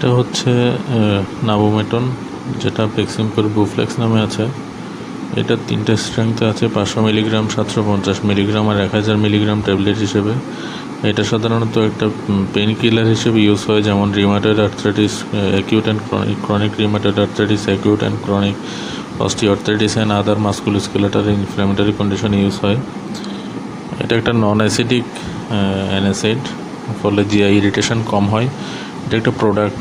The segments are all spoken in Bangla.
এটা হচ্ছে নাবোমেটন যেটা পেক্সিমকোর বুফ্লেক্স নামে আছে। এটা তিনটে স্ট্রেংথে আছে, পাঁচশো মিলিগ্রাম, সাতশো পঞ্চাশ মিলিগ্রাম আর এক হাজার মিলিগ্রাম ট্যাবলেট হিসেবে। এটা সাধারণত একটা পেন কিলার হিসেবে ইউজ হয়, যেমন rheumatoid arthritis acute and chronic chronic rheumatoid arthritis acute and chronic osteo osteoarthritis and other musculo musculoskeletal inflammatory condition use হয়। এটা একটা নন অ্যাসিডিক অ্যানাসাইড ফলে জিআই ইরিটেশন কম হয়। এটা একটা প্রোডাক্ট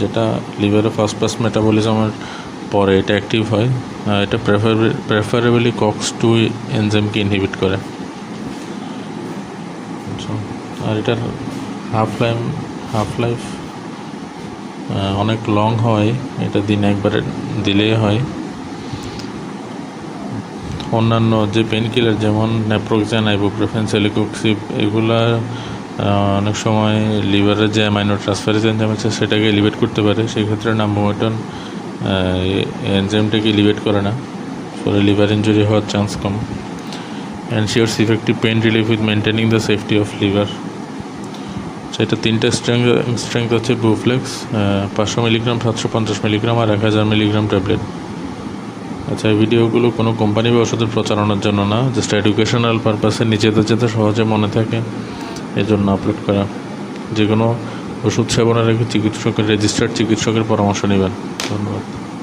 যেটা লিভারে ফার্স্ট পাস মেটাবলিজমের পরে এটা অ্যাক্টিভ হয়। এটা প্রেফার প্রেফারেবলি কক্স টু এনজাইমকে ইনহিবিট করে। আর এটার হাফ লাইফ হাফ লাইফ অনেক লং হয়। এটা দিন একবারে দিলেই হয়। অন্যান্য যে পেন কিলার যেমন ন্যাপ্রোক্সান আইবুপ্রোফেন সেলিকোক্সিপ এগুলা অনেক সময় লিভারের যে অ্যামাইনো ট্রান্সফারেজ এনজাইম আছে, সেটাকে এলিভেট করতে পারে। সেই ক্ষেত্রে নাম্বোমেটন এনজাইমটাকে এলিভেট করে না। ফলে লিভার ইঞ্জুরি হওয়ার chance com. Ensures effective pain relief with maintaining the safety of liver সেটা তিনটে স্ট্রেংথ স্ট্রেংথ হচ্ছে বুফ্লেক্স পাঁচশো মিলিগ্রাম সাতশো পঞ্চাশ মিলিগ্রাম আর এক হাজার মিলিগ্রাম ট্যাবলেট আচ্ছা এই ভিডিওগুলো কোনো কোম্পানি বা ওষুধের প্রচারণার জন্য না জাস্ট এডুকেশনাল পারপাসে নিজেদের যাতে সহজে মনে থাকে। এই জন্য আপলোড করা। যে কোনো ওষুধ সেবনের চিকিৎসকের রেজিস্টার্ড চিকিৎসকের পরামর্শ নেবেন। ধন্যবাদ।